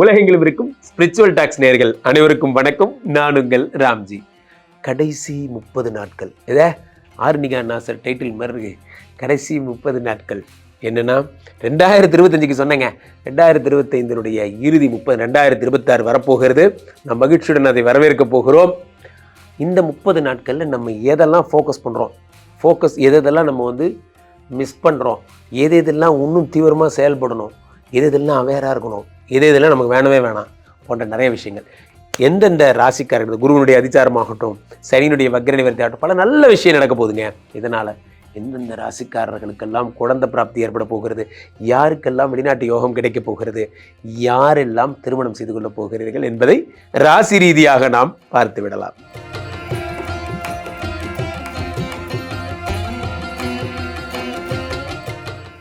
உலகெங்கிலும் இருக்கும் spiritual tax நேர்கள் அனைவருக்கும் வணக்கம். நான் உங்கள் ராம்ஜி. கடைசி முப்பது நாட்கள். இதே ஆர்னிகா நாசர் டைட்டில் மாதிரி கடைசி முப்பது நாட்கள். என்னன்னா ரெண்டாயிரத்தி இருபத்தஞ்சுக்கு சொன்னேங்க. ரெண்டாயிரத்தி இருபத்தைந்தினுடைய இறுதி முப்பது ரெண்டாயிரத்தி இருபத்தாறு வரப்போகிறது. நம் மகிழ்ச்சியுடன் அதை வரவேற்க போகிறோம். இந்த முப்பது நாட்களில் நம்ம எதெல்லாம் ஃபோக்கஸ் பண்ணுறோம் ஃபோக்கஸ் எதெல்லாம் நம்ம வந்து மிஸ் பண்ணுறோம் எது எதெல்லாம் இன்னும் தீவிரமாக செயல்படணும்? எது எதெல்லாம் அவேராக இருக்கணும்? இதே இதெல்லாம் நமக்கு வேணவே வேணாம் போன்ற நிறைய விஷயங்கள். எந்தெந்த ராசிக்காரர்கள் குருவனுடைய அதிச்சாரமாகட்டும் சனியினுடைய வக்ர நிவர்த்தி ஆகட்டும் பல நல்ல விஷயம் நடக்க போகுதுங்க. இதனால் எந்தெந்த ராசிக்காரர்களுக்கெல்லாம் குழந்தை பிராப்தி ஏற்பட போகிறது? யாருக்கெல்லாம் வெளிநாட்டு யோகம் கிடைக்கப் போகிறது? யாரெல்லாம் திருமணம் செய்து கொள்ளப் போகிறீர்கள் என்பதை ராசி ரீதியாக நாம் பார்த்து விடலாம்.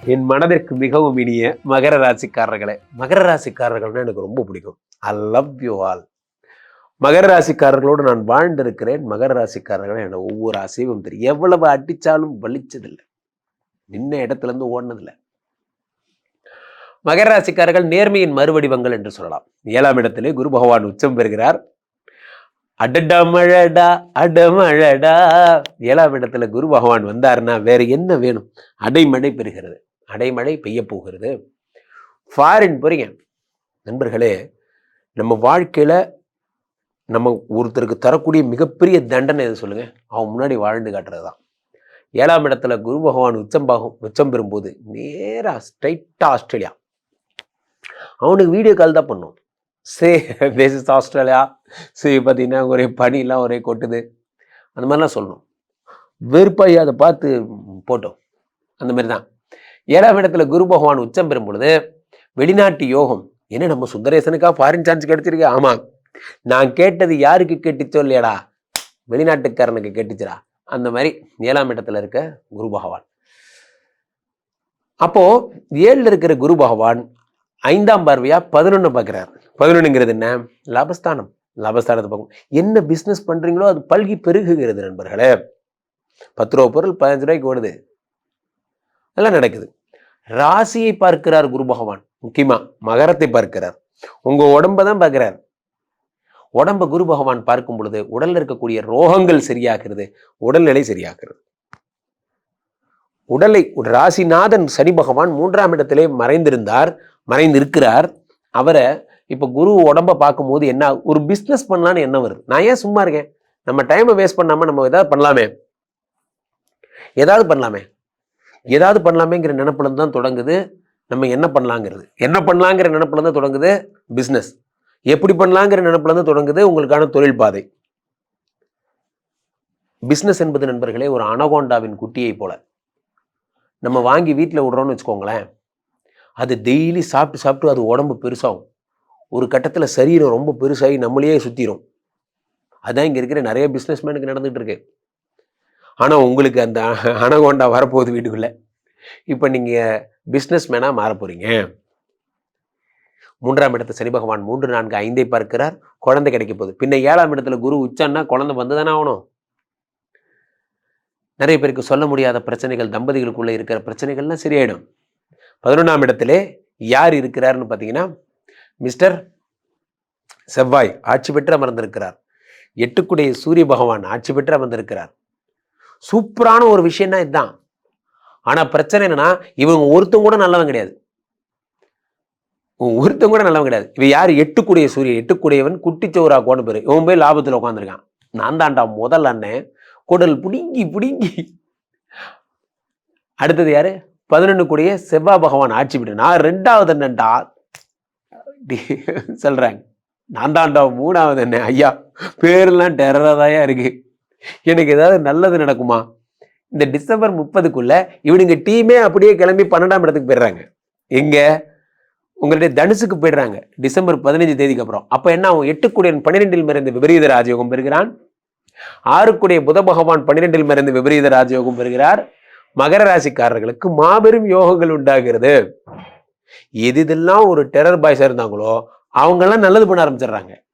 என் மனதிற்கு மிகவும் இனிய மகர ராசிக்காரர்களே. மகர ராசிக்காரர்கள்னா எனக்கு ரொம்ப பிடிக்கும். ஐ லவ் யூ ஆல் மகர ராசிக்காரர்களோடு நான் வாழ்ந்திருக்கிறேன். மகர ராசிக்காரர்கள் என்னோட ஒவ்வொரு அசைவும் தெரியும் எவ்வளவு அடித்தாலும் வலிச்சதில்லை. நின்ன இடத்துல இருந்து ஓடினதில்லை. மகர ராசிக்காரர்கள் நேர்மையின் மறுவடிவங்கள் என்று சொல்லலாம். ஏழாம் இடத்திலே குரு பகவான் உச்சம் பெறுகிறார். அடடமழடா அடமழடா ஏழாம் இடத்துல குரு பகவான் வந்தாருன்னா வேற என்ன வேணும்? அடைமடை பெறுகிறது. அடைமழை பெய்ய போகிறது ஃபாரின் போகிறீங்க நண்பர்களே நம்ம வாழ்க்கையில் நம்ம ஒருத்தருக்கு தரக்கூடிய மிகப்பெரிய தண்டனை எது சொல்லுங்கள் அவன் முன்னாடி வாழ்ந்து காட்டுறது தான் ஏழாம் இடத்துல குரு பகவான் உச்சம்பாகும் உச்சம் பெறும்போது நேராக ஸ்ட்ரைட்டாக ஆஸ்திரேலியா. அவனுக்கு வீடியோ கால் தான் பண்ணும். Say this is Australia. சரி பார்த்தீங்கன்னா ஒரே பனிலாம் ஒரே கொட்டுது. அந்த மாதிரிலாம் சொல்லணும். வெறுப்பாய் அதை பார்த்து போட்டோம். அந்த மாதிரி தான் ஏழாம் இடத்துல குரு பகவான் உச்சம் பெறும் பொழுது வெளிநாட்டு யோகம். என்ன நம்ம சுந்தரேசனுக்கா ஃபாரின் சான்ஸ் கிடைச்சிருக்கு? ஆமாம் நான் கேட்டது யாருக்கு கேட்டுச்சோ இல்லையாடா வெளிநாட்டுக்காரனுக்கு கேட்டுச்சுடா. அந்த மாதிரி ஏழாம் இடத்துல இருக்க குரு பகவான். அப்போ ஏழுல இருக்கிற குரு பகவான் ஐந்தாம் பார்வையா பதினொன்னு பார்க்குறார். பதினொன்னுங்கிறது என்ன? லாபஸ்தானம். லாபஸ்தானத்தை பார்க்கும். என்ன பிஸ்னஸ் பண்றீங்களோ அது பல்கி பெருகுகிறது நண்பர்களே. பத்து ரூபா பொருள் பதினஞ்சு ரூபாய்க்கு ஓடுது. அதெல்லாம் நடக்குது. ராசியை பார்க்கிறார் குரு பகவான். முக்கியமா மகரத்தை பார்க்கிறார். உங்க உடம்ப தான் பார்க்கிறார். உடம்ப குரு பகவான் பார்க்கும் பொழுது உடல்ல இருக்கக்கூடிய ரோகங்கள் சரியாகிறது உடல்நிலை சரியாகிறது. உடலை ராசிநாதன் சனி பகவான் மூன்றாம் இடத்திலே மறைந்திருந்தார் மறைந்திருக்கிறார். அவரை இப்போ குரு உடம்ப பார்க்கும்போது என்ன ஒரு பிஸ்னஸ் பண்ணலான்னு என்ன வருது. நான் ஏன் சும்மா இருக்கேன்? நம்ம டைமை வேஸ்ட் பண்ணாம நம்ம ஏதாவது பண்ணலாமே. ஏதாவது பண்ணலாமே. ஏதாவது பண்ணலாமேங்கிற நினப்பிலேருந்து தான் தொடங்குது. நம்ம என்ன பண்ணலாங்கிறது? என்ன பண்ணலாங்கிற நினப்புல தான் தொடங்குது பிஸ்னஸ் எப்படி பண்ணலாங்கிற நினப்புலருந்து தொடங்குது உங்களுக்கான தொழில் பாதை. பிஸ்னஸ் என்பது நண்பர்களே ஒரு அனகோண்டாவின் குட்டியை போல. நம்ம வாங்கி வீட்டில் விடுறோம்னு வச்சுக்கோங்களேன். அது டெய்லி சாப்பிட்டு சாப்பிட்டு அது உடம்பு பெருசாகும். ஒரு கட்டத்தில் சரீரம் ரொம்ப பெருசாகி நம்மளையே சுற்றிடும் அதான் இங்கே இருக்கிற நிறைய பிஸ்னஸ்மேனுக்கு நடந்துகிட்டு இருக்கு. ஆனால் உங்களுக்கு அந்த அனகோண்டா வரப்போகுது வீட்டுக்குள்ளே. இப்போ நீங்கள் பிஸ்னஸ் மேனாக மாற போகிறீங்க மூன்றாம் இடத்துல சனி பகவான் மூன்று நான்கு ஐந்தை பார்க்கிறார். குழந்தை கிடைக்க போகுது. பின்ன ஏழாம் இடத்துல குரு உச்சன்னா குழந்தை வந்து தானே ஆகணும். நிறைய பேருக்கு சொல்ல முடியாத பிரச்சனைகள் தம்பதிகளுக்குள்ளே இருக்கிற பிரச்சனைகள்லாம் சரியாயிடும். பதினொன்றாம் இடத்திலே யார் இருக்கிறாருன்னு பார்த்தீங்கன்னா மிஸ்டர் செவ்வாய் ஆட்சி பெற்று அமர்ந்திருக்கிறார். எட்டுக்குடைய சூரிய பகவான் ஆட்சி பெற்று அமர்ந்திருக்கிறார். சூப்பரான ஒரு விஷயம்னா இதுதான் ஆனால் பிரச்சனை என்னன்னா இவங்க ஒருத்தவங்க கூட நல்லவன் கிடையாது. ஒருத்தன் கூட நல்லவன் கிடையாது. இவன் யார்? எட்டுக்குடைய சூரியன். எட்டுக்குடையவன் குட்டிச்சோரா கோணு பேர். இவன் போய் லாபத்தில் உட்காந்துருக்கான் நான் தான்டா முதல் அண்ணன். குடல் பிடுங்கி பிடுங்கி. அடுத்தது யாரு? பதினொன்று கூடிய செவ்வாய் பகவான் ஆட்சி விட்டு. நான் ரெண்டாவது அண்ணன்டா. சொல்றாங்க நான் தான்டா மூணாவது என்ன ஐயா பேரெல்லாம் டெரராதாயா இருக்கு. எனக்கு ஏதாவது நல்லது நடக்குமா? இந்த டிசம்பர் முப்பதுக்குள்ள இவனுங்க டீமே அப்படியே கிளம்பி பன்னெண்டாம் இடத்துக்கு போயிடுறாங்க. எங்க? உங்களுடைய தனுசுக்கு போயிடுறாங்க. டிசம்பர் பதினஞ்சு தேதிக்கு அப்புறம். அப்ப என்ன ஆகும்? எட்டுக்குடியன் பன்னிரெண்டில் மறைந்து விபரீத ராஜயோகம் பெறுகிறான். ஆறுக்குடைய புத பகவான் பன்னிரெண்டில் மறைந்து விபரீத ராஜயோகம் பெறுகிறார். மகர ராசிக்காரர்களுக்கு மாபெரும் யோகங்கள் உண்டாகிறது. எது இதெல்லாம் ஒரு டெரர் பாய்ஸா இருந்தாங்களோ அவங்கெல்லாம் நல்லது பண்ண ஆரம்பிச்சிடுறாங்க.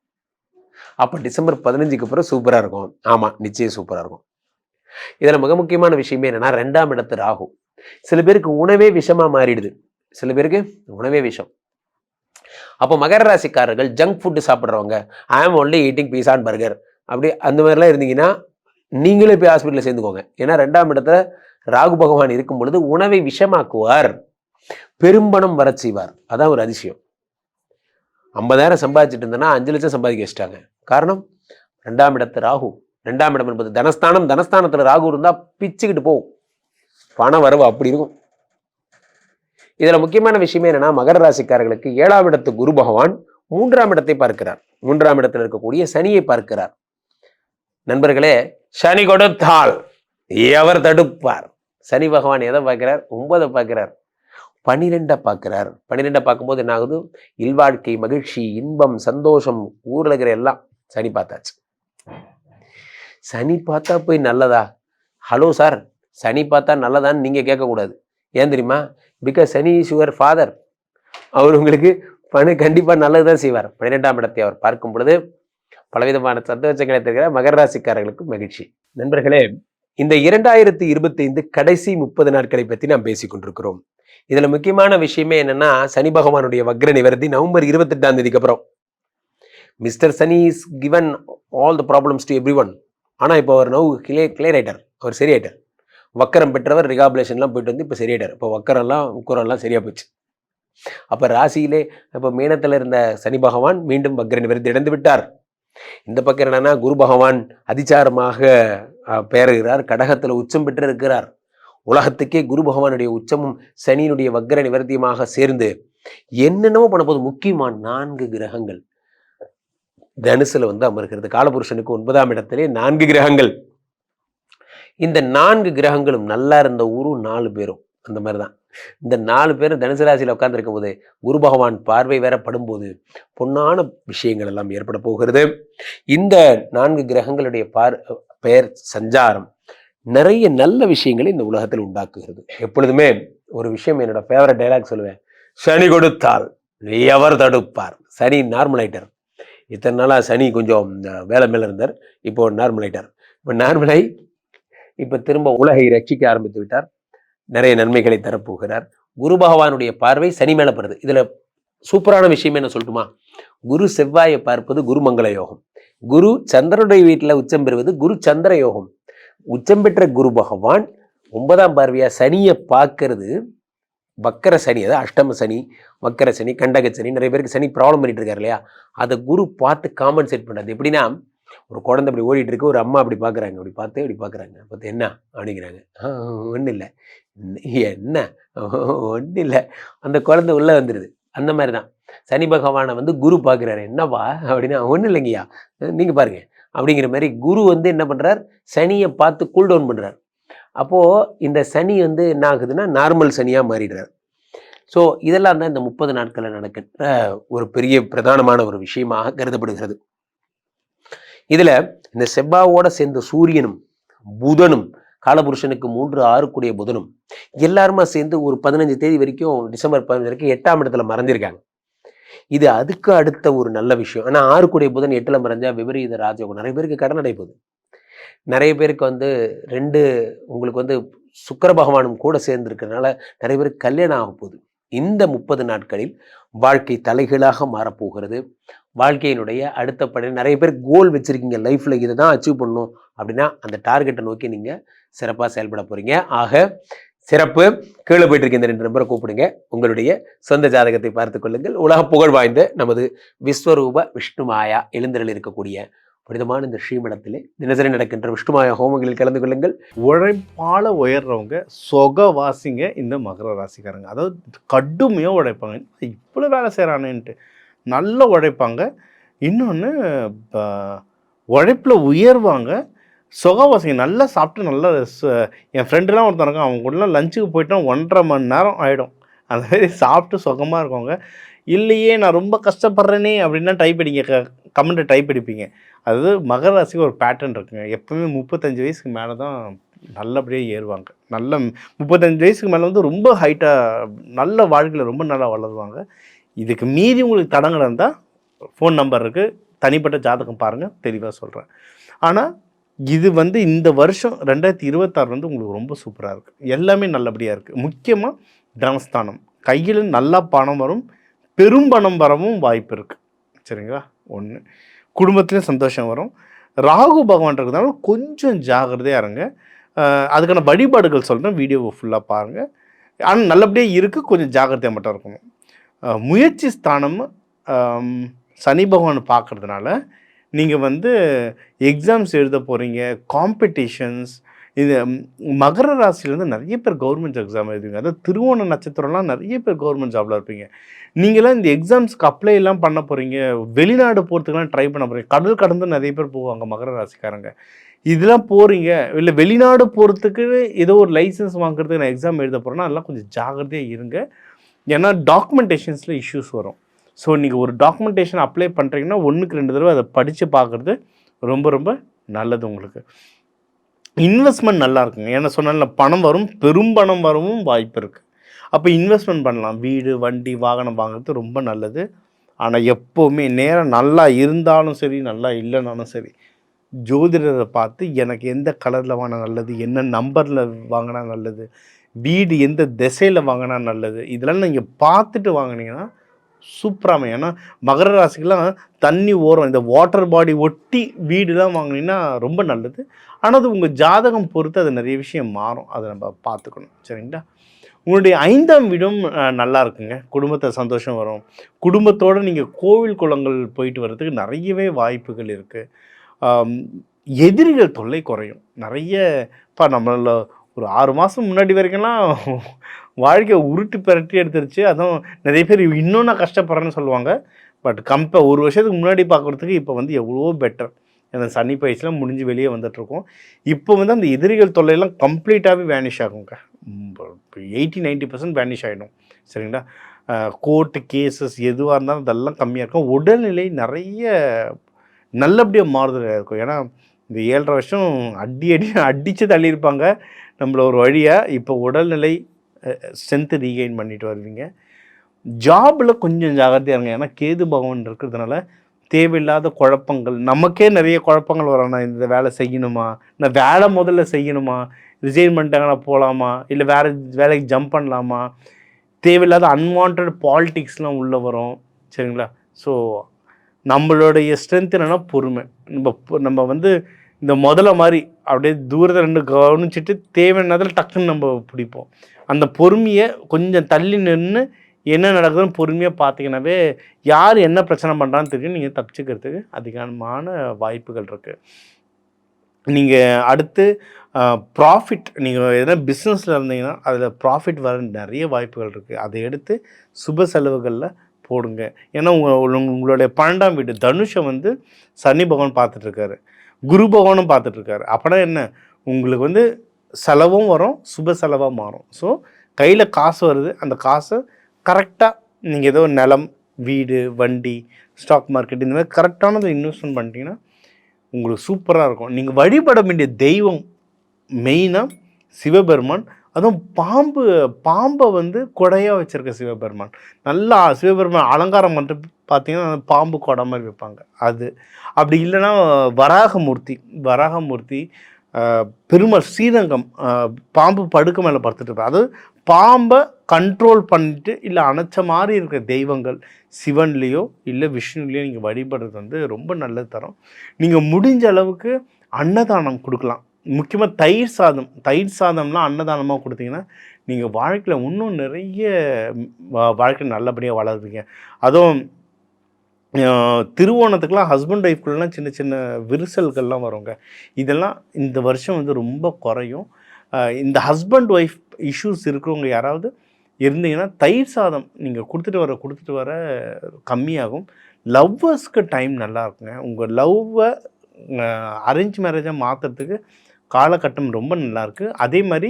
அப்போ டிசம்பர் பதினஞ்சுக்கு அப்புறம் சூப்பராக இருக்கும். ஆமாம் நிச்சயம் சூப்பராக இருக்கும். இதில் மிக முக்கியமான விஷயமே என்னென்னா ரெண்டாம் இடத்து ராகு. சில பேருக்கு உணவே விஷமாக மாறிடுது. சில பேருக்கு உணவே விஷம். அப்போ மகர ராசிக்காரர்கள் ஜங்க் ஃபுட்டு சாப்பிட்றவங்க I am only eating pizza and burger அப்படி அந்த மாதிரிலாம் இருந்தீங்கன்னா நீங்களே போய் ஹாஸ்பிட்டலில் சேர்ந்துக்கோங்க. ஏன்னா ரெண்டாம் இடத்துல ராகு பகவான் இருக்கும் பொழுது உணவை விஷமாக்குவார். பெரும்பணம் வர செய்வார். அதான் ஒரு அதிசயம். ஐம்பதாயிரம் சம்பாதிச்சிட்டு இருந்தேன்னா அஞ்சு லட்சம் சம்பாதிக்க வச்சிட்டாங்க. காரணம்? ரெண்டாம் இடத்து ராகு. ரெண்டாம் இடம் என்பது தனஸ்தானம். தனஸ்தானத்தில் ராகு இருந்தால் பிச்சுக்கிட்டு போகும். பண வரவு அப்படி இருக்கும். இதில் முக்கியமான விஷயமே என்னென்னா மகர ராசிக்காரர்களுக்கு ஏழாம் இடத்து குரு பகவான் மூன்றாம் இடத்தை பார்க்கிறார். மூன்றாம் இடத்தில் இருக்கக்கூடிய சனியை பார்க்கிறார். நண்பர்களே சனி கொடுத்தால் எவர் தடுப்பார்? சனி பகவான் எதை பார்க்கிறார்? ஒன்பதை பார்க்கிறார். பனிரெண்டை பார்க்குறார். பன்னிரெண்டை பார்க்கும்போது என்ன ஆகுது இல்வாழ்க்கை மகிழ்ச்சி இன்பம் சந்தோஷம் ஊரில் இருக்கிற எல்லாம் சனி பார்த்தாச்சு. சனி பார்த்தா போய் நல்லதா? ஹலோ சார் சனி பார்த்தா நல்லதான்னு நீங்கள் கேட்கக்கூடாது. ஏன் தெரியுமா? Because Shani is your father அவர் உங்களுக்கு பணி கண்டிப்பாக நல்லது தான் செய்வார். பன்னிரெண்டாம் இடத்தை அவர் பார்க்கும் பொழுது பலவிதமான சந்தோஷங்களை தருகிற மகர ராசிக்காரர்களுக்கு மகிழ்ச்சி. நண்பர்களே இந்த இரண்டாயிரத்தி இருபத்தைந்து கடைசி முப்பது நாட்களை பற்றி நாம் பேசிக் கொண்டிருக்கிறோம் இதுல முக்கியமான விஷயமே என்னன்னா சனி பகவானுடைய வக்ர நிவர்த்தி நவம்பர் இருபத்தெட்டாம் தேதிக்கு அப்புறம் mister Shani is given all the problems to everyone ஆனால் இப்போ அவர் நவ் கிளே கிளியர் அவர் சரியாயிட்டார். வக்கரம் பெற்றவர் ரிகாபுலேஷன்லாம் போயிட்டு வந்து இப்போ சரியாயிட்டார். இப்போ வக்கரெல்லாம் உக்கரெல்லாம் சரியாக போச்சு. அப்போ ராசியிலே இப்போ மீனத்தில் இருந்த சனி பகவான் மீண்டும் வக்ர நிவர்த்தி இழந்து விட்டார். இந்த பக்கம் என்னன்னா குரு பகவான் அதிச்சாரமாக பெயர்கிறார் கடகத்தில் உச்சம் பெற்று இருக்கிறார். உலகத்துக்கே குரு பகவானுடைய உச்சமும் சனியினுடைய வக்ர நிவர்த்தியுமாக சேர்ந்து என்னென்னவோ பண்ண போது முக்கியமான நான்கு கிரகங்கள். தனுசுல வந்து அமர்கிறது. காலபுருஷனுக்கு ஒன்பதாம் இடத்திலே நான்கு கிரகங்கள். இந்த நான்கு கிரகங்களும் நல்லா இருந்த ஊரும் நாலு பேரும். அந்த மாதிரி தான் இந்த நாலு பேரும் தனுசு ராசியில் உட்காந்துருக்கும் போது குரு பகவான் பார்வை வேற படும்போது பொன்னான விஷயங்கள் எல்லாம் ஏற்பட போகிறது. இந்த நான்கு கிரகங்களுடைய பார் பெயர் சஞ்சாரம். நிறைய நல்ல விஷயங்களை இந்த உலகத்தில் உண்டாக்குகிறது. எப்பொழுதுமே ஒரு விஷயம் என்னோட ஃபேவரட் டைலாக் சொல்லுவேன். சனி கொடுத்தால் எவர் தடுப்பார்? சனி நார்மல் ஆயிட்டார் இத்தனை நாளாக சனி கொஞ்சம் வேலை மேலே இருந்தார். இப்போ நார்மல் ஆயிட்டார் இப்போ நார்மலாகி இப்போ திரும்ப உலகை ரட்சிக்க ஆரம்பித்து விட்டார். நிறைய நன்மைகளை தரப்போகிறார். குரு பகவானுடைய பார்வை சனி மேலே படுது. இதில் சூப்பரான விஷயம் என்ன சொல்லட்டுமா? குரு செவ்வாயை பார்ப்பது குருமங்கள யோகம். குரு சந்திரனுடைய வீட்டில் உச்சம் பெறுவது குரு சந்திர யோகம். உச்சம் பெற்ற குரு பகவான் ஒன்பதாம் பார்வையாக சனியை பார்க்கறது வக்கர சனி அதாவது அஷ்டம சனி வக்கர சனி கண்டக சனி நிறைய பேருக்கு சனி ப்ராப்ளம் பண்ணிட்டு இருக்காரு இல்லையா? அதை குரு பார்த்து காம்பன்சேட் பண்ணுறது எப்படின்னா ஒரு குழந்தை அப்படி ஓடிட்டு இருக்கு ஒரு அம்மா அப்படி பார்க்குறாங்க. அப்படி பார்த்து அப்படி பார்க்குறாங்க. பார்த்து என்ன? அப்படிங்கிறாங்க. ஒன்றும் இல்லை. என்ன? ஒன்றும் இல்லை. அந்த குழந்தை உள்ளே வந்துடுது அந்த மாதிரி தான் சனி பகவானை வந்து குரு பார்க்குறாரு. என்னவா? அப்படின்னா ஒன்றும் இல்லைங்கய்யா. நீங்கள் பாருங்கள் அப்படிங்கிற மாதிரி குரு வந்து என்ன பண்ணுறார் சனியை பார்த்து கூல் டவுன் பண்ணுறார் அப்போது இந்த சனி வந்து என்ன ஆகுதுன்னா நார்மல் சனியாக மாறிடுறார். ஸோ இதெல்லாம் தான் இந்த முப்பது நாட்களில் நடக்கின்ற ஒரு பெரிய பிரதானமான ஒரு விஷயமாக கருதப்படுகிறது. இதில் இந்த செவ்வாவோடு சேர்ந்த சூரியனும் புதனும் காலபுருஷனுக்கு மூன்று ஆறுக்குடைய புதனும் எல்லாருமா சேர்ந்து ஒரு பதினஞ்சு தேதி வரைக்கும் டிசம்பர் பதினஞ்சு வரைக்கும் எட்டாம் இடத்துல மறைஞ்சிருக்காங்க இது அதுக்கு அடுத்த ஒரு நல்ல விஷயம். ஆனால் ஆறுக்குடைய புதன் எட்டில் மறைஞ்சா விபரீத ராஜயோகம். நிறைய பேருக்கு கடன் அடை நிறைய பேருக்கு வந்து ரெண்டு உங்களுக்கு வந்து சுக்கர பகவானும் கூட சேர்ந்துருக்கிறதுனால நிறைய பேருக்கு கல்யாணம் ஆக போகுது. இந்த முப்பது நாட்களில் வாழ்க்கை தலைகீழாக மாறப்போகிறது வாழ்க்கையினுடைய அடுத்த படி நிறைய பேர் கோல் வச்சுருக்கீங்க. லைஃப்பில் இதை தான் அச்சீவ் பண்ணணும் அப்படின்னா அந்த டார்கெட்டை நோக்கி நீங்கள் சிறப்பாக செயல்பட போகிறீங்க ஆக சிறப்பு. கீழே போயிட்டு இருக்க நம்பரை கூப்பிடுங்க. உங்களுடைய சொந்த ஜாதகத்தை பார்த்துக்கொள்ளுங்கள் உலக புகழ் வாய்ந்த நமது விஸ்வரூப விஷ்ணுமாயா எழுந்தரில் இருக்கக்கூடிய புனிதமான இந்த ஸ்ரீமடத்திலே தினசரி நடக்கின்ற விஷ்ணுமாயா ஹோமங்களில் கலந்து கொள்ளுங்கள். உழைப்பால உயர்றவங்க சொகவாசிங்க இந்த மகர ராசிக்காரங்க. அதாவது கடுமையாக உழைப்பாங்க. இவ்வளோ வேலை செய்கிறானேன்ட்டு நல்லா உழைப்பாங்க. இன்னொன்று உழைப்பில் உயர்வாங்க. சுகவாசிங்க நல்லா சாப்பிட்டு நல்லா ச- என் ஃப்ரெண்டுலாம் ஒருத்தன் இருக்கான் அவங்க கூடலாம் லஞ்சுக்கு போயிட்டோம் ஒன்றரை மணி நேரம் ஆகிடும் அந்த மாதிரி சாப்பிட்டு சுகமாக இருக்கவங்க. இல்லையே நான் ரொம்ப கஷ்டப்படுறேனே அப்படின்னா டைப் அடிங்க க கமெண்ட்டை டைப் அடிப்பீங்க. அது மகர ராசிக்கு ஒரு பேட்டர்ன் இருக்குங்க. எப்பவுமே முப்பத்தஞ்சு வயசுக்கு மேலே தான் நல்லபடியாக ஏறுவாங்க. நல்ல முப்பத்தஞ்சு வயசுக்கு மேலே வந்து ரொம்ப ஹைட்டாக நல்ல வாழ்க்கையில் ரொம்ப நல்லா வளருவாங்க. இதுக்கு மீறி உங்களுக்கு தடங்கள் இருந்தால் ஃபோன் நம்பர் இருக்குது தனிப்பட்ட ஜாதகம் பாருங்கள் தெளிவாக சொல்கிறேன் ஆனால் இது வந்து இந்த வருஷம் ரெண்டாயிரத்தி இருபத்தாறு வந்து உங்களுக்கு ரொம்ப சூப்பராக இருக்குது எல்லாமே நல்லபடியாக இருக்குது முக்கியமாக தனஸ்தானம். கையில் நல்லா பணம் வரும் பெரும் பணம் வரவும் வாய்ப்பு இருக்குது சரிங்களா? ஒன்று குடும்பத்துலேயும் சந்தோஷம் வரும். ராகு பகவான் இருக்கிறதுனால கொஞ்சம் ஜாகிரதையாக இருங்க. அதுக்கான வழிபாடுகள் சொல்கிறேன் வீடியோவை ஃபுல்லாக பாருங்கள் ஆனால் நல்லபடியாக இருக்குது கொஞ்சம் ஜாகிரதையாக மட்டும் இருக்கணும். முயற்சி ஸ்தானம் சனி பகவான் பார்க்குறதுனால நீங்கள் வந்து எக்ஸாம்ஸ் எழுத போகிறீங்க காம்படிஷன்ஸ் இது மகர ராசியிலேருந்து நிறைய பேர் கவர்மெண்ட் எக்ஸாம் எழுதுவீங்க. அதாவது திருவோண நட்சத்திரம்லாம் நிறைய பேர் கவர்மெண்ட் ஜாப்ல இருப்பீங்க. நீங்களாம் இந்த எக்ஸாம்ஸ்க்கு அப்ளை எல்லாம் பண்ண போகிறீங்க வெளிநாடு போகிறதுக்குலாம் ட்ரை பண்ண போகிறீங்க கடல் கடந்து நிறைய பேர் போவாங்க மகர ராசிக்காரங்க. இதெல்லாம் போகிறீங்க இல்லை வெளிநாடு போகிறதுக்கு ஏதோ ஒரு லைசன்ஸ் வாங்குறதுக்கு நான் எக்ஸாம் எழுத போகிறேன்னா அதெல்லாம் கொஞ்சம் ஜாகிரதையாக இருங்க. ஏன்னா டாக்குமெண்டேஷன்ஸில் இஷ்யூஸ் வரும். ஸோ நீங்கள் ஒரு டாக்குமெண்டேஷன் அப்ளை பண்ணுறீங்கன்னா ஒன்றுக்கு ரெண்டு தடவை அதை படித்து பார்க்குறது ரொம்ப ரொம்ப நல்லது உங்களுக்கு. இன்வெஸ்ட்மெண்ட் நல்லா இருக்குங்க. ஏன்னா சொன்னால பணம் வரும் பெரும் பணம் வரவும் வாய்ப்பு இருக்குது அப்போ இன்வெஸ்ட்மெண்ட் பண்ணலாம். வீடு வண்டி வாகனம் வாங்குறது ரொம்ப நல்லது. ஆனால் எப்போவுமே நேரம் நல்லா இருந்தாலும் சரி நல்லா இல்லைனாலும் சரி ஜோதிடரை பார்த்து எனக்கு எந்த கலரில் வாங்கினா நல்லது என்ன நம்பரில் வாங்கினா நல்லது வீடு எந்த திசையில் வாங்கினா நல்லது இதெல்லாம் நீங்கள் பார்த்துட்டு வாங்கினீங்கன்னா சூப்பராக ஏன்னா மகர ராசிக்கெலாம் தண்ணி ஓரம் இந்த வாட்டர் பாடி ஒட்டி வீடுலாம் வாங்கினீங்கன்னா ரொம்ப நல்லது. ஆனால் அது உங்கள் ஜாதகம் பொறுத்து அது நிறைய விஷயம் மாறும். அதை நம்ம பார்த்துக்கணும். சரிங்களா? உங்களுடைய ஐந்தாம் வீடும் நல்லா இருக்குங்க. குடும்பத்தை சந்தோஷம் வரும். குடும்பத்தோடு நீங்கள் கோவில் குளங்கள் போயிட்டு வர்றதுக்கு நிறையவே வாய்ப்புகள் இருக்குது எதிரிகள் தொல்லை குறையும். நிறைய இப்போ நம்மள ஒரு ஆறு மாதம் முன்னாடி வரைக்கும்லாம் வாழ்க்கை உருட்டு பிரட்டி எடுத்துருச்சு. அதுவும் நிறைய பேர் இன்னும் நான் கஷ்டப்படுறேன்னு சொல்லுவாங்க. பட் கம்ப ஒரு வருஷத்துக்கு முன்னாடி பார்க்குறதுக்கு இப்போ வந்து எவ்வளோ பெட்டர் அந்த சனி பயிற்சிலாம் முடிஞ்சு வெளியே வந்துட்டுருக்கோம். இப்போ வந்து அந்த எதிரிகள் தொல்லையெல்லாம் கம்ப்ளீட்டாகவே வேனிஷ் ஆகுங்க எயிட்டி நைன்ட்டி பர்சன்ட் வேனிஷ் ஆகிடும் சரிங்களா? கோர்ட்டு கேசஸ் எதுவாக இருந்தாலும் அதெல்லாம் கம்மியாக இருக்கும். உடல்நிலை நிறைய நல்லபடியாக மாறுதலாக இருக்கும். ஏன்னா இந்த ஏழரை வருஷம் அடி அடி அடித்து தள்ளியிருப்பாங்க. நம்மள ஒரு வழியாக இப்போ உடல்நிலை ஸ்ட்ரென்த்து ரீகெயின் பண்ணிட்டு வருவீங்க. ஜாபில் கொஞ்சம் ஜாகிரதையாக இருங்க. ஏன்னா கேது பகவான் இருக்கிறதுனால தேவையில்லாத குழப்பங்கள் நமக்கே நிறைய குழப்பங்கள் வரும். நான் இந்த வேலை செய்யணுமா? நான் வேலை முதல்ல செய்யணுமா? ரிசைன் பண்ணிட்டாங்கன்னா போகலாமா இல்லை வேறு வேலைக்கு ஜம்ப் பண்ணலாமா? தேவையில்லாத அன்வான்ட் பாலிட்டிக்ஸ்லாம் உள்ளே வரும். சரிங்களா? ஸோ நம்மளுடைய ஸ்ட்ரென்த் என்னென்னா பொறுமை. நம்ம நம்ம வந்து இந்த முதல்ல மாதிரி அப்படியே தூரத்தை ரெண்டு கவனிச்சுட்டு தேவையானதில் டக்குன்னு நம்ம பிடிப்போம். அந்த பொறுமையை கொஞ்சம் தள்ளி நின்று என்ன நடக்குதுன்னு பொறுமையாக பார்த்தீங்கன்னாவே யார் என்ன பிரச்சனை பண்ணுறான்னு தெரியும். நீங்கள் தப்பிச்சுக்கிறதுக்கு அதிகமான வாய்ப்புகள் இருக்குது நீங்கள் அடுத்து ப்ராஃபிட் நீங்கள் எதனா பிஸ்னஸில் இருந்தீங்கன்னா அதில் ப்ராஃபிட் வர நிறைய வாய்ப்புகள் இருக்குது அதை எடுத்து சுப செலவுகளில் போடுங்க. ஏன்னா உங்கள் உங்களுடைய பன்னெண்டாம் வீடு தனுஷை வந்து சனி பகவான் பார்த்துட்ருக்காரு குரு பகவானும் பார்த்துட்ருக்காரு. அப்படின்னா என்ன? உங்களுக்கு வந்து செலவும் வரும் சுப செலவாக மாறும். ஸோ கையில் காசு வருது. அந்த காசை கரெக்டாக நீங்கள் ஏதோ நிலம் வீடு வண்டி ஸ்டாக் மார்க்கெட் இந்த மாதிரி கரெக்டானதை இன்வெஸ்ட்மெண்ட் பண்ணிட்டீங்கன்னா உங்களுக்கு சூப்பராக இருக்கும். நீங்கள் வழிபட வேண்டிய தெய்வம் மெயினாக சிவபெருமான் அதுவும் பாம்பு பாம்பை வந்து கொடையாக வச்சுருக்க சிவபெருமான். நல்லா சிவபெருமான் அலங்காரம் பண்ணிட்டு பார்த்தீங்கன்னா பாம்பு கொடை மாதிரி வைப்பாங்க. அது. அப்படி இல்லைன்னா வராகமூர்த்தி வராகமூர்த்தி பெருமாள் ஸ்ரீரங்கம் பாம்பு படுக்க மேலே படுத்துட்டு இருப்பார். அது பாம்பை கண்ட்ரோல் பண்ணிட்டு இல்லை அணைச்ச மாதிரி இருக்கிற தெய்வங்கள் சிவன்லேயோ இல்லை விஷ்ணுலேயோ நீங்கள் வழிபடுறது வந்து ரொம்ப நல்லது தரும். நீங்கள் முடிஞ்ச அளவுக்கு அன்னதானம் கொடுக்கலாம். முக்கியமாக தயிர் சாதம் தயிர் சாதம்லாம் அன்னதானமாக கொடுத்தீங்கன்னா நீங்கள் வாழ்க்கையில் இன்னும் நிறைய வாழ்க்கையில் வாழ்க்கை நல்லபடியாக வளருவீங்க அதுவும் திருவோணத்துக்கெலாம் ஹஸ்பண்ட் ஒய்ஃப்குள்ளலாம் சின்ன சின்ன விரிசல்கள்லாம் வருங்க. இதெல்லாம் இந்த வருஷம் வந்து ரொம்ப குறையும். இந்த ஹஸ்பண்ட் ஒய்ஃப் இஷ்யூஸ் இருக்கிறவங்க யாராவது இருந்தீங்கன்னா தயிர் சாதம் நீங்கள் கொடுத்துட்டு வர கொடுத்துட்டு வர கம்மியாகும். லவ்வர்ஸ்க்கு டைம் நல்லா இருக்குங்க. உங்கள் லவ்வை அரேஞ்ச் மேரேஜாக மாற்றுறதுக்கு காலகட்டம் ரொம்ப நல்லாயிருக்கு அதே மாதிரி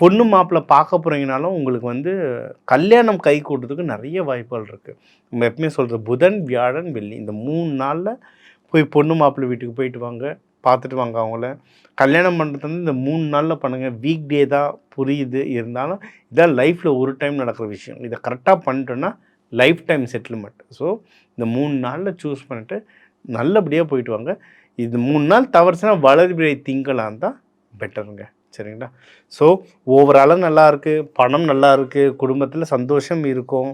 பொண்ணு மாப்பிள்ளை பார்க்க போகிறீங்கனாலும் உங்களுக்கு வந்து கல்யாணம் கை கூட்டுறதுக்கு நிறைய வாய்ப்புகள் இருக்குது நம்ம எப்பவுமே சொல்கிறது புதன் வியாழன் வெள்ளி இந்த மூணு நாளில் போய் பொண்ணு மாப்பிள்ளை வீட்டுக்கு போயிட்டு வாங்க பார்த்துட்டு வாங்க அவங்கள. கல்யாணம் பண்ணுறது வந்து இந்த மூணு நாளில் பண்ணுங்கள் வீக் டே தான் புரியுது. இருந்தாலும் இதான் லைஃப்பில் ஒரு டைம் நடக்கிற விஷயம். இதை கரெக்டாக பண்ணிட்டோன்னா லைஃப் டைம் செட்டில்மெண்ட். ஸோ இந்த மூணு நாளில் சூஸ் பண்ணிட்டு நல்லபடியாக போயிட்டு வாங்க. இது மூணு நாள் தவறுச்சுன்னா வளர்பிறை திங்களாக தான் பெட்டருங்க சரிங்களா? ஸோ ஓவராலாக நல்லாயிருக்கு பணம் நல்லா இருக்குது குடும்பத்தில் சந்தோஷம் இருக்கும்.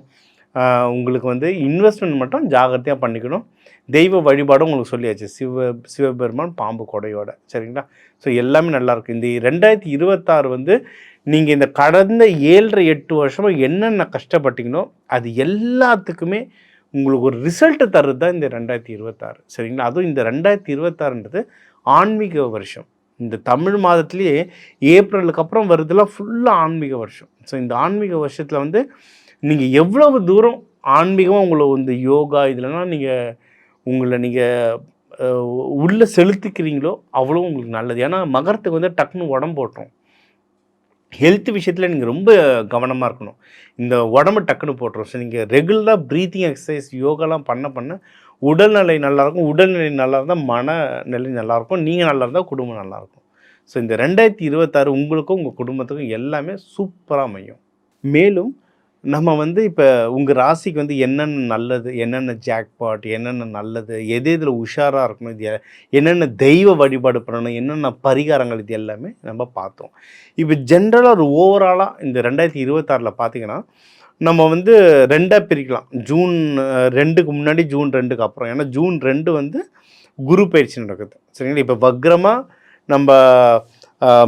உங்களுக்கு வந்து இன்வெஸ்ட்மெண்ட் மட்டும் ஜாகிரதையாக பண்ணிக்கணும். தெய்வ வழிபாடும் உங்களுக்கு சொல்லியாச்சு. சிவ சிவபெருமான் பாம்பு கொடையோட. சரிங்களா? ஸோ எல்லாமே நல்லாயிருக்கு இந்த ரெண்டாயிரத்தி இருபத்தாறு வந்து நீங்கள் இந்த கடந்த ஏழரை எட்டு வருஷமாக என்னென்ன கஷ்டப்பட்டீங்களோ அது எல்லாத்துக்குமே உங்களுக்கு ஒரு ரிசல்ட்டை தர்றது தான் இந்த ரெண்டாயிரத்தி இருபத்தாறு. சரிங்களா? அதுவும் இந்த ரெண்டாயிரத்தி இருபத்தாறுன்றது ஆன்மீக வருஷம். இந்த தமிழ் மாதத்துலேயே ஏப்ரலுக்கு அப்புறம் வருதுலாம் ஃபுல்லாக ஆன்மீக வருஷம். ஸோ இந்த ஆன்மீக வருஷத்தில் வந்து நீங்கள் எவ்வளவு தூரம் ஆன்மீகமாக உங்களை வந்து யோகா இதுலலாம் நீங்கள் உங்களை நீங்கள் உள்ளே செலுத்திக்கிறீங்களோ அவ்வளோ உங்களுக்கு நல்லது. ஏன்னா மகரத்துக்கு வந்து டக்குன்னு உடம்பு போட்டோம் ஹெல்த் விஷயத்தில் நீங்கள் ரொம்ப கவனமாக இருக்கணும். இந்த உடம்பு டக்குன்னு போட்டுரும். ஸோ நீங்கள் ரெகுலராக ப்ரீத்திங் எக்ஸசைஸ் யோகாலாம் பண்ண பண்ண உடல்நிலை நல்லாயிருக்கும். உடல்நிலை நல்லா இருந்தால் மனநிலை நல்லாயிருக்கும். நீங்கள் நல்லா இருந்தால் குடும்பம் நல்லாயிருக்கும். ஸோ இந்த ரெண்டாயிரத்தி இருபத்தாறு உங்களுக்கும் உங்கள் குடும்பத்துக்கும் எல்லாமே சூப்பராக அமையும். மேலும் நம்ம வந்து இப்போ உங்கள் ராசிக்கு வந்து என்னென்ன நல்லது என்னென்ன ஜாக்பாட் என்னென்ன நல்லது எது எதில் உஷாராக இருக்கணும் இது என்னென்ன தெய்வ வழிபாடு பண்ணணும் என்னென்ன பரிகாரங்கள் இது எல்லாமே நம்ம பார்த்தோம். இப்போ ஜென்ரலாக ஒரு ஓவராலாக இந்த ரெண்டாயிரத்தி இருபத்தாறில் பார்த்தீங்கன்னா நம்ம வந்து ரெண்டாக பிரிக்கலாம். ஜூன் ரெண்டுக்கு முன்னாடி ஜூன் ரெண்டுக்கு அப்புறம். ஏன்னா ஜூன் ரெண்டு வந்து குரு பயிற்சி நடக்குது. சரிங்களா? இப்போ வக்ரமாக நம்ம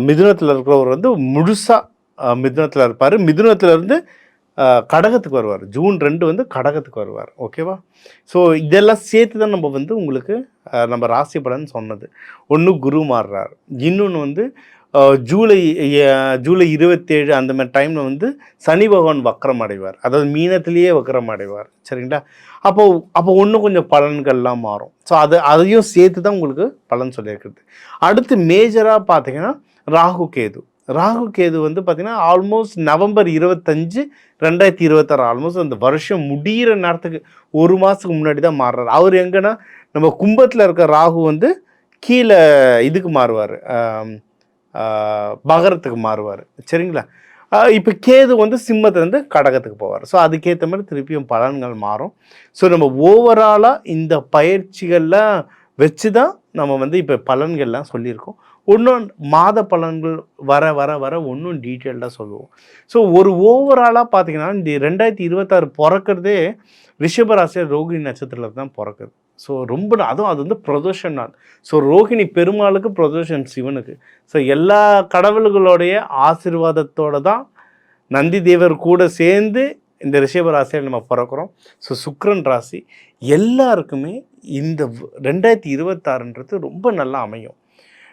மிதுனத்தில் இருக்கிறவர் வந்து முழுசாக மிதுனத்தில் இருப்பார். மிதுனத்துலேருந்து இருந்து கடகத்துக்கு வருவார். ஜூன் ரெண்டு வந்து கடகத்துக்கு வருவார். ஓகேவா ஸோ இதெல்லாம் சேர்த்து தான் நம்ம வந்து உங்களுக்கு நம்ம ராசி பலன் சொன்னது. ஒன்று குரு மாறுறார். இன்னொன்று வந்து ஜூலை ஜூலை இருபத்தேழு அந்த மாதிரி டைமில் வந்து சனி பகவான் வக்கரம் அடைவார். அதாவது மீனத்திலேயே வக்கரம் அடைவார். சரிங்களா? அப்போ அப்போ ஒன்றும் கொஞ்சம் பலன்கள்லாம் மாறும். ஸோ அது அதையும் சேர்த்து தான் உங்களுக்கு பலன் சொல்லியிருக்கிறது. அடுத்து மேஜராக பார்த்தீங்கன்னா ராகு கேது. ராகு கேது வந்து பார்த்திங்கன்னா ஆல்மோஸ்ட் நவம்பர் இருபத்தஞ்சு ரெண்டாயிரத்தி இருபத்தாறு ஆல்மோஸ்ட் அந்த வருஷம் முடிகிற நேரத்துக்கு ஒரு மாதத்துக்கு முன்னாடி தான் மாறுறாரு. அவர் எங்கன்னா நம்ம கும்பத்தில் இருக்க ராகு வந்து கீழே இதுக்கு மாறுவார். பகரத்துக்கு மாறுவார். சரிங்களா? இப்போ கேது வந்து சிம்மத்துலேருந்து கடகத்துக்கு போவார். ஸோ அதுக்கேற்ற மாதிரி திருப்பியும் பலன்கள் மாறும். ஸோ நம்ம ஓவராலாக இந்த பயிற்சிகள்லாம் வச்சு தான் நம்ம வந்து இப்போ பலன்கள்லாம் சொல்லியிருக்கோம். இன்னும் மாத பலன்கள் வர வர வர ஒன்றும் டீட்டெயில்டாக சொல்லுவோம். ஸோ ஒரு ஓவராலாக பார்த்தீங்கன்னா இந்த ரெண்டாயிரத்தி இருபத்தாறு பிறக்கிறதே ரிஷபராசியர் ரோகிணி நட்சத்திரத்தில் தான் பிறக்குது. ஸோ ரொம்ப அதுவும் அது வந்து பிரதோஷன் நாள். ஸோ ரோகிணி பெருமாளுக்கு பிரதோஷன் சிவனுக்கு. ஸோ எல்லா கடவுள்களுடைய ஆசீர்வாதத்தோட தான் நந்தி தேவர் கூட சேர்ந்து இந்த ரிஷப ராசியில் நம்ம பிறக்கிறோம். ஸோ சுக்ரன் ராசி எல்லாருக்குமே இந்த ரெண்டாயிரத்தி இருபத்தாறுன்றது ரொம்ப நல்லா அமையும்.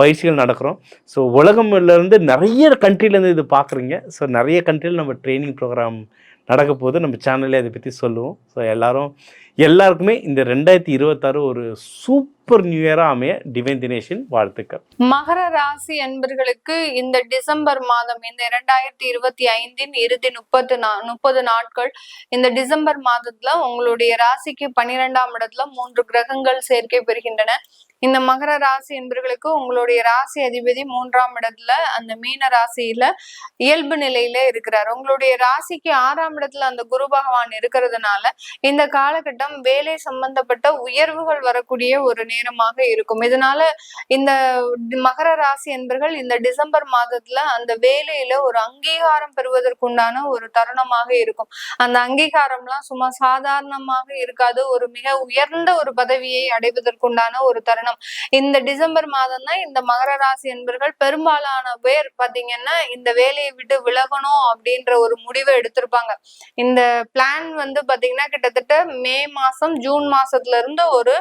பயிற்சிகள் நடக்கிறோம். ஸோ உலகம்லேருந்து நிறைய கண்ட்ரிலேருந்து இது பார்க்குறீங்க. ஸோ நிறைய கண்ட்ரியில் நம்ம ட்ரைனிங் ப்ரோக்ராம் நடக்க போது நம்ம சேனல்லே அதை பற்றி சொல்லுவோம். ஸோ எல்லோரும் எல்லாருக்குமே இந்த ரெண்டாயிரத்தி இருபத்தாறு ஒரு சூப்பர் நியூ இயராக அமைய டிவைன் தினேஷின் வாழ்த்துக்கள். மகர ராசி அன்பர்களுக்கு இந்த டிசம்பர் மாதம் இந்த இரண்டாயிரத்தி இருபத்தி ஐந்தின் இறுதி முப்பத்து நா முப்பது நாட்கள் இந்த டிசம்பர் மாதத்துல உங்களுடைய ராசிக்கு பன்னிரெண்டாம் இடத்துல மூன்று கிரகங்கள் சேர்க்கை பெறுகின்றன. இந்த மகர ராசி என்பர்களுக்கு உங்களுடைய ராசி அதிபதி மூன்றாம் இடத்துல அந்த மீன ராசியில இயல்பு நிலையில இருக்கிறார். உங்களுடைய ராசிக்கு ஆறாம் இடத்துல அந்த குரு பகவான் இருக்கிறதுனால இந்த காலகட்டம் வேலை சம்பந்தப்பட்ட உயர்வுகள் வரக்கூடிய ஒரு நேரமாக இருக்கும். இதனால இந்த மகர ராசி என்பர்கள் இந்த டிசம்பர் மாதத்துல அந்த வேலையில ஒரு அங்கீகாரம் பெறுவதற்குண்டான ஒரு தருணமாக இருக்கும். அந்த அங்கீகாரம்லாம் சும்மா சாதாரணமாக இருக்காது. ஒரு மிக உயர்ந்த ஒரு பதவியை அடைவதற்குண்டான ஒரு தருணம். இந்த டிசம்பர் மாதம் தான் இந்த மகர ராசி என்பர்கள் பெரும்பாலான பேர் பாத்தீங்கன்னா இந்த வேலையை விட்டு விலகணும் அப்படின்ற ஒரு முடிவை எடுத்திருப்பாங்க. இந்த பிளான் வந்து பாத்தீங்கன்னா கிட்டத்தட்ட மே மாசம் ஜூன் மாசத்துல இருந்து ஒரு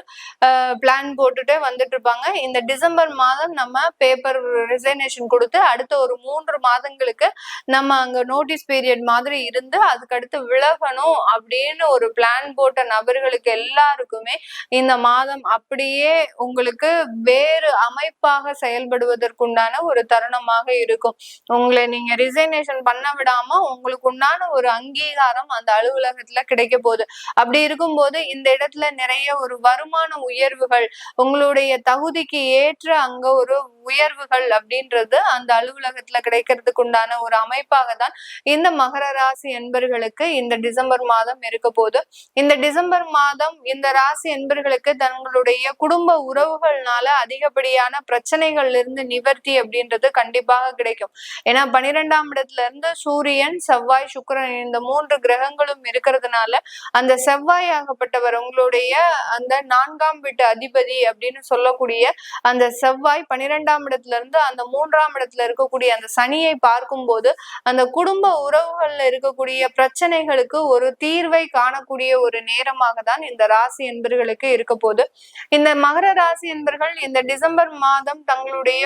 பிளான் போட்டுட்டே வந்துட்டு இருப்பாங்க இந்த டிசம்பர் மாதம் நம்ம பேப்பர் ரிசைனேஷன் கொடுத்து அடுத்த ஒரு மூன்று மாதங்களுக்கு நம்ம அங்க நோட்டீஸ் பீரியட் மாதிரி இருந்து அதுக்கு அடுத்து விலகணும் அப்படின்னு ஒரு பிளான் போட்ட நபர்களுக்கு எல்லாருக்குமே இந்த மாதம் அப்படியே உங்களுக்கு வேறு அமைப்பாக செயல்படுவதற்குண்டான ஒரு தருணமாக இருக்கும். உங்களை நீங்க ரிசைனேஷன் பண்ண விடாம உங்களுக்கு உண்டான ஒரு அங்கீகாரம் அந்த அலுவலகத்துல கிடைக்க போகுது. அப்படி இருக்கும் போது இந்த இடத்துல நிறைய ஒரு வருமான உயர்வுகள் உங்களுடைய தகுதிக்கு ஏற்ற அங்க ஒரு உயர்வுகள் அப்படின்றது அந்த அலுவலகத்துல கிடைக்கிறதுக்கு உண்டான ஒரு அமைப்பாக தான் இந்த மகர ராசி என்பர்களுக்கு இந்த டிசம்பர் மாதம் இருக்க போது. இந்த டிசம்பர் மாதம் இந்த ராசி என்பர்களுக்கு தங்களுடைய குடும்ப உறவுகள்னால அதிகப்படியான பிரச்சனைகள்ல இருந்து நிவர்த்தி அப்படின்றது கண்டிப்பாக கிடைக்கும். ஏன்னா பனிரெண்டாம் இடத்துல இருந்து சூரியன் செவ்வாய் சுக்கிரன் இந்த மூன்று கிரகங்களும் இருக்கிறதுனால அந்த செவ்வாய் ஆகப்பட்டவர் உங்களுடைய அந்த நான்காம் வீட்டு அதிபதி அப்படின்னு சொல்லக்கூடிய அந்த செவ்வாய் பனிரெண்டாம் இடத்துல இருந்து அந்த மூன்றாம் இடத்துல இருக்கக்கூடிய அந்த சனியை பார்க்கும்போது அந்த குடும்ப உறவுகள்ல இருக்கக்கூடிய பிரச்சனைகளுக்கு ஒரு தீர்வை காணக்கூடிய ஒரு நேரமாக தான் இந்த ராசி என்பர்களுக்கு இருக்க போகுது. இந்த மகர ராசி என்பர்கள் இந்த டிசம்பர் மாதம் தங்களுடைய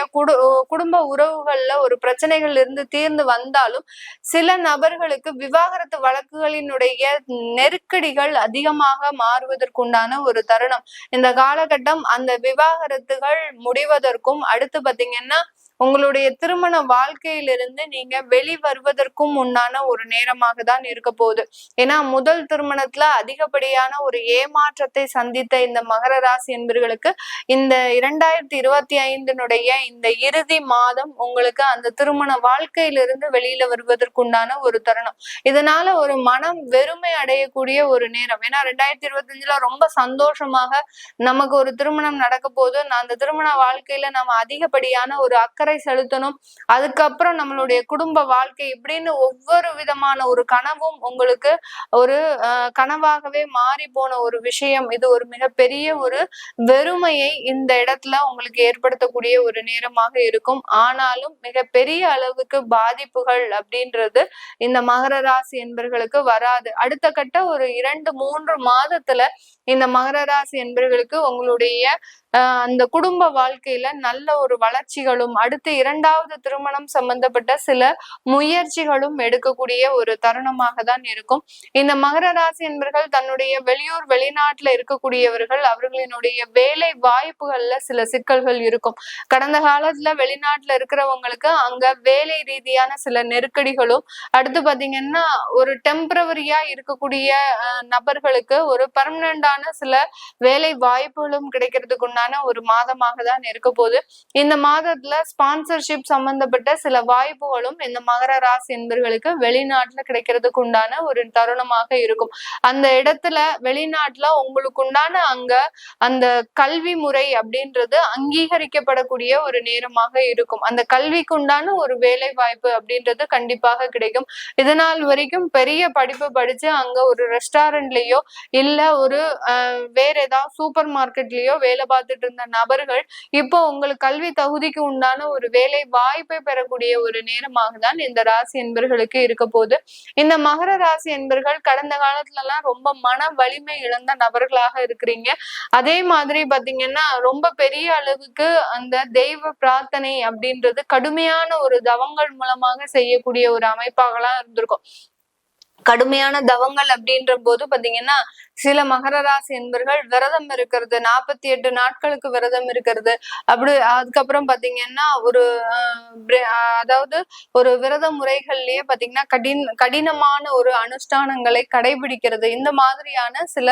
குடும்ப உறவுகள்ல ஒரு பிரச்சனைகள் இருந்து தீர்ந்து வந்தாலும் சில நபர்களுக்கு விவாகரத்து வழக்குகளினுடைய நெருக்கடிகள் அதிகமாக மாறுவதற்குண்டான ஒரு தருணம். இந்த காலகட்டம் அந்த விவாகரத்துகள் முடிவதற்கும் அடுத்து பாத்தீங்கன்னா உங்களுடைய திருமண வாழ்க்கையிலிருந்து நீங்க வெளி வருவதற்கும் உண்டான ஒரு நேரமாக தான் இருக்க போகுது. ஏன்னா முதல் திருமணத்துல அதிகப்படியான ஒரு ஏமாற்றத்தை சந்தித்த இந்த மகர ராசி என்பர்களுக்கு இந்த இரண்டாயிரத்தி இருபத்தி ஐந்தினுடைய இந்த இறுதி மாதம் உங்களுக்கு அந்த திருமண வாழ்க்கையிலிருந்து வெளியில வருவதற்குண்டான ஒரு தருணம். இதனால ஒரு மனம் வெறுமை அடையக்கூடிய ஒரு நேரம். ஏன்னா ரெண்டாயிரத்தி இருபத்தி அஞ்சுல ரொம்ப சந்தோஷமாக நமக்கு ஒரு திருமணம் நடக்க போது அந்த திருமண வாழ்க்கையில நம்ம அதிகப்படியான ஒரு அக்கறை செலுத்தணும். அதுக்கப்புறம் நம்மளுடைய குடும்ப வாழ்க்கை இப்படின்னு ஒவ்வொரு விதமான ஒரு கனவும் உங்களுக்கு ஒரு அஹ், கனவாகவே மாறி போன ஒரு விஷயம். இது ஒரு மிகப்பெரிய ஒரு வெறுமையை இந்த இடத்துல உங்களுக்கு ஏற்படுத்தக்கூடிய ஒரு நேரமாக இருக்கும். ஆனாலும் மிகப்பெரிய அளவுக்கு பாதிப்புகள் அப்படின்றது இந்த மகர ராசி என்பர்களுக்கு வராது. அடுத்த கட்ட ஒரு இரண்டு மூன்று மாதத்துல இந்த மகர ராசி என்பர்களுக்கு உங்களுடைய அந்த குடும்ப வாழ்க்கையில நல்ல ஒரு வளர்ச்சிகளும் அடுத்து இரண்டாவது திருமணம் சம்பந்தப்பட்ட சில முயற்சிகளும் எடுக்கக்கூடிய ஒரு தருணமாக தான் இருக்கும். இந்த மகர ராசி என்பர்கள் தன்னுடைய வெளியூர் வெளிநாட்டுல இருக்கக்கூடியவர்கள் அவர்களினுடைய வேலை வாய்ப்புகள்ல சில சிக்கல்கள் இருக்கும். கடந்த காலத்துல வெளிநாட்டுல இருக்கிறவங்களுக்கு அங்க வேலை ரீதியான சில நெருக்கடிகளும் அடுத்து பாத்தீங்கன்னா ஒரு டெம்பரவரியா இருக்கக்கூடிய நபர்களுக்கு ஒரு பர்மனண்டான சில வேலை வாய்ப்புகளும் கிடைக்கிறதுக்கு உண்டான ஒரு மாதமாக தான் இருக்க போகுது. இந்த மாதத்துல ஸ்பான்சர்ஷிப் சம்பந்தப்பட்ட சில வாய்ப்புகளும் இந்த மகர ராசி என்பர்களுக்கு வெளிநாட்டுல கிடைக்கிறதுக்கு உண்டான ஒரு தருணமாக இருக்கும். அந்த இடத்துல வெளிநாட்டுல உங்களுக்கு உண்டான அங்க அந்த கல்வி முறை அப்படின்றது அங்கீகரிக்கப்படக்கூடிய ஒரு நேரமாக இருக்கும். அந்த கல்விக்கு உண்டான ஒரு வேலை வாய்ப்பு அப்படின்றது கண்டிப்பாக கிடைக்கும். இதனால் வரைக்கும் பெரிய படிப்பு படிச்சு அங்க ஒரு ரெஸ்டாரண்ட்லயோ இல்ல ஒரு அஹ், வேற ஏதாவது சூப்பர் மார்க்கெட்லயோ வேலை பார்த்துட்டு இருந்த நபர்கள் இப்போ உங்களுக்கு கல்வி தகுதிக்கு உண்டான ஒரு வேலை வாய்ப்பை பெறக்கூடிய ஒரு நேரமாக தான் இந்த ராசி என்பர்களுக்கு இருக்க போகுது. இந்த மகர ராசி என்பர்கள் கடந்த காலத்துல எல்லாம் ரொம்ப மன வலிமை இழந்த நபர்களாக இருக்கிறீங்க. அதே மாதிரி பாத்தீங்கன்னா ரொம்ப பெரிய அளவுக்கு அந்த தெய்வ பிரார்த்தனை அப்படின்றது கடுமையான ஒரு தவங்கள் மூலமாக செய்யக்கூடிய ஒரு அமைப்பாகலாம் இருந்திருக்கும். கடுமையான தவங்கள் அப்படின்ற போது பாத்தீங்கன்னா சில மகர ராசி என்பர்கள் விரதம் இருக்கிறது. நாற்பத்தி எட்டு நாட்களுக்கு விரதம் இருக்கிறது. அப்படி அதுக்கப்புறம் பாத்தீங்கன்னா ஒரு அதாவது ஒரு விரத முறைகள்லயே பாத்தீங்கன்னா கடின கடினமான ஒரு அனுஷ்டானங்களை கடைபிடிக்கிறது. இந்த மாதிரியான சில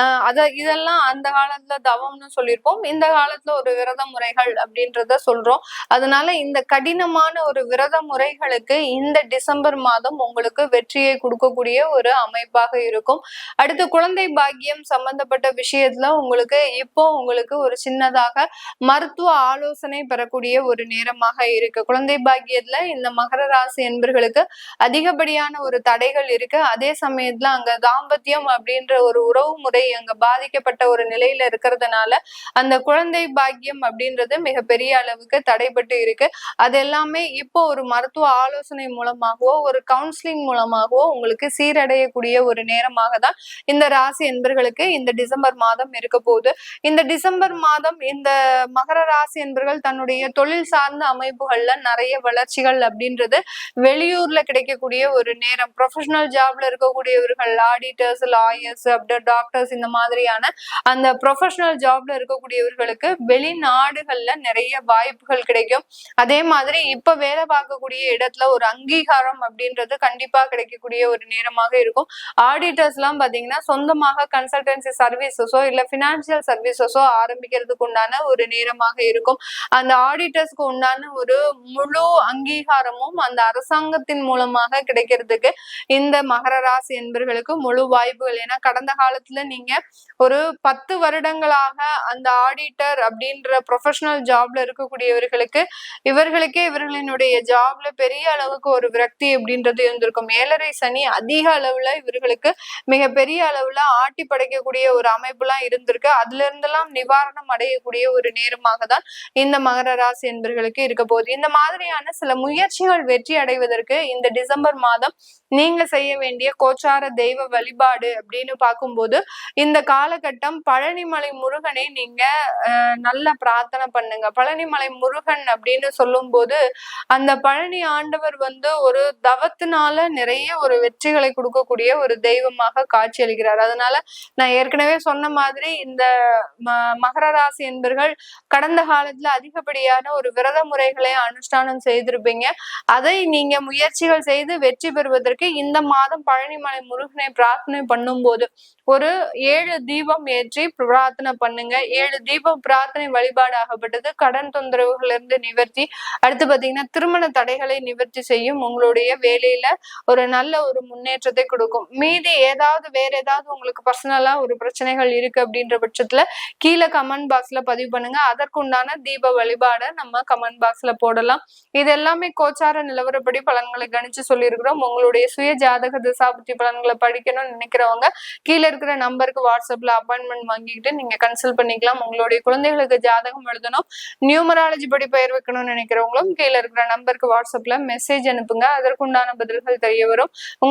ஆஹ் அத இதெல்லாம் அந்த காலத்துல தவம்னு சொல்லியிருப்போம். இந்த காலத்துல ஒரு விரத முறைகள் அப்படின்றத சொல்றோம். அதனால இந்த கடினமான ஒரு விரத முறைகளுக்கு இந்த டிசம்பர் மாதம் உங்களுக்கு வெற்றியை கொடுக்கக்கூடிய ஒரு அமைப்பாக இருக்கும். அடுத்து குழந்தை பாக்கியம் சம்பந்தப்பட்ட விஷயத்துல உங்களுக்கு இப்போ உங்களுக்கு ஒரு சின்னதாக மருத்துவ ஆலோசனை பெறக்கூடிய ஒரு நேரமாக இருக்கு. குழந்தை பாக்கியத்துல இந்த மகர ராசி என்பர்களுக்கு அதிகப்படியான ஒரு தடைகள் இருக்கு. அதே சமயத்துல அங்க தாம்பத்தியம் அப்படின்ற ஒரு உறவு முறை அங்க பாதிக்கப்பட்ட ஒரு நிலையில இருக்கிறதுனால அந்த குழந்தை பாக்கியம் அப்படின்றது மிகப்பெரிய அளவுக்கு தடைபட்டு இருக்கு. அது எல்லாமே இப்போ ஒரு மருத்துவ ஆலோசனை மூலமாகவோ ஒரு கவுன்சிலிங் மூலமாகவோ உங்களுக்கு என்பர்களுக்கு சீரடையக்கூடிய ஒரு நேரமாக தான் இந்த ராசி என்பர்களுக்கு இந்த டிசம்பர் மாதம் இருக்க போகுது. இந்த டிசம்பர் மாதம் இந்த மகர ராசி என்பர்கள் தன்னுடைய தொழில் சார்ந்த அமைப்புகள்ல நிறைய வளர்ச்சிகள் அப்படின்றது வெளியூர்ல கிடைக்கக்கூடிய ஒரு நேரம். ப்ரொஃபஷனல் ஜாப்ல இருக்கக்கூடியவர்கள் ஆடிட்டர்ஸ் லாயர்ஸ் அப்படி டாக்டர்ஸ் இந்த மாதிரியான அந்த ப்ரொஃபஷனல் ஜாப்ல இருக்கக்கூடியவர்களுக்கு வெளிநாடுகள்ல நிறைய வாய்ப்புகள் கிடைக்கும். அதே மாதிரி இப்ப வேலை பார்க்கக்கூடிய இடத்துல ஒரு அங்கீகாரம் அப்படின்றது கண்டிப்பா கிடைக்கக்கூடிய ஒரு நேரமாக இருக்கும். ஆடிட்டர்ஸ் எல்லாம் பாத்தீங்கன்னா சொந்தமாக கன்சல்டன்சி சர்வீசஸோ இல்ல பினான்சியல் சர்வீசஸோ ஆரம்பிக்கிறதுக்கு உண்டான ஒரு நேரமாக இருக்கும். அந்த ஆடிட்டர்ஸ்க்கு உண்டான ஒரு முழு அங்கீகாரமும் அந்த அரசாங்கத்தின் மூலமாக கிடைக்கிறதுக்கு இந்த மகர ராசி என்பர்களுக்கு முழு வாய்ப்புகள். ஏன்னா கடந்த காலத்துல நீங்க ஒரு பத்து வருடங்களாக அந்த ஆடிட்டர் அப்படின்ற ப்ரொஃபஷனல் ஜாப்ல இருக்கக்கூடியவர்களுக்கு இவர்களுக்கே இவர்களினுடைய ஜாப்ல பெரிய அளவுக்கு ஒரு விரக்தி அப்படின்றது இருந்திருக்கும். ஏழரை சனி அதிக அளவுல இவர்களுக்கு மிகப்பெரிய அளவுல ஆட்டி படைக்கக்கூடிய ஒரு அமைப்புலாம் இருந்திருக்கு. அதுல இருந்தெல்லாம் நிவாரணம் அடையக்கூடிய ஒரு நேரமாக தான் இந்த மகர ராசி என்பர்களுக்கு இருக்க போகுது. இந்த மாதிரியான சில முயற்சிகள் வெற்றி அடைவதற்கு இந்த டிசம்பர் மாதம் நீங்க செய்ய வேண்டிய கோச்சார தெய்வ வழிபாடு அப்படின்னு பார்க்கும்போது இந்த காலகட்டம் பழனிமலை முருகனை நீங்க அஹ், நல்ல பிரார்த்தனை பண்ணுங்க. பழனிமலை முருகன் அப்படின்னு சொல்லும்போது அந்த பழனி ஆண்டவர் வந்து ஒரு தவத்தினால நிறைய ஒரு வெற்றி வெற்றிகளை கொடுக்கக்கூடிய ஒரு தெய்வமாக காட்சி அளிக்கிறார் அதனால நான் ஏற்கனவே சொன்ன மாதிரி இந்த மகர ராசி என்பர்கள் கடந்த காலத்துல அதிகப்படியான ஒரு விரத முறைகளை அனுஷ்டானம் செய்திருப்பீங்க. அதை நீங்க முயற்சிகள் செய்து வெற்றி பெறுவதற்கு இந்த மாதம் பழனிமலை முருகனை பிரார்த்தனை பண்ணும்போது ஒரு ஏழு தீபம் ஏற்றி பிரார்த்தனை பண்ணுங்க. ஏழு தீபம் பிரார்த்தனை வழிபாடு ஆகப்பட்டது. கடன் தொந்தரவுகள் இருந்து நிவர்த்தி. அடுத்து பாத்தீங்கன்னா திருமண தடைகளை நிவர்த்தி செய்யும் உங்களுடைய வேலையில ஒரு நல்ல ஒரு முன்னேற்றத்தை கொடுக்கும். மீதி ஏதாவது வேற ஏதாவது உங்களுக்கு பர்சனலா ஒரு பிரச்சனைகள் இருக்கு அப்படின்ற பட்சத்துல கீழே கமெண்ட் பாக்ஸ்ல பதிவு பண்ணுங்க. அதற்குண்டான தீப வழிபாடை நம்ம கமெண்ட் பாக்ஸ்ல போடலாம். இது எல்லாமே கோச்சார நிலவரப்படி பலன்களை கணிச்சு சொல்லியிருக்கிறோம். உங்களுடைய சுய ஜாதக திசாபுத்தி பலன்களை படிக்கணும்னு நினைக்கிறவங்க கீழே இருக்கிற நம்பருக்கு வாட்ஸ்அப்ல அப்பாயின்மெண்ட் வாங்கிக்கிட்டு நீங்க கன்சல்ட் பண்ணிக்கலாம். உங்களுடைய குழந்தைகளுக்கு ஜாதகம் எழுதணும். நியூமராலஜி படி பெயர் வைக்கணும்னு நினைக்கிறவங்களும் கீழே இருக்கிற நம்பருக்கு வாட்ஸ்அப்ல மெசேஜ் அனுப்புங்க. அதற்குண்டான பதில்கள் தெரிய வரும்.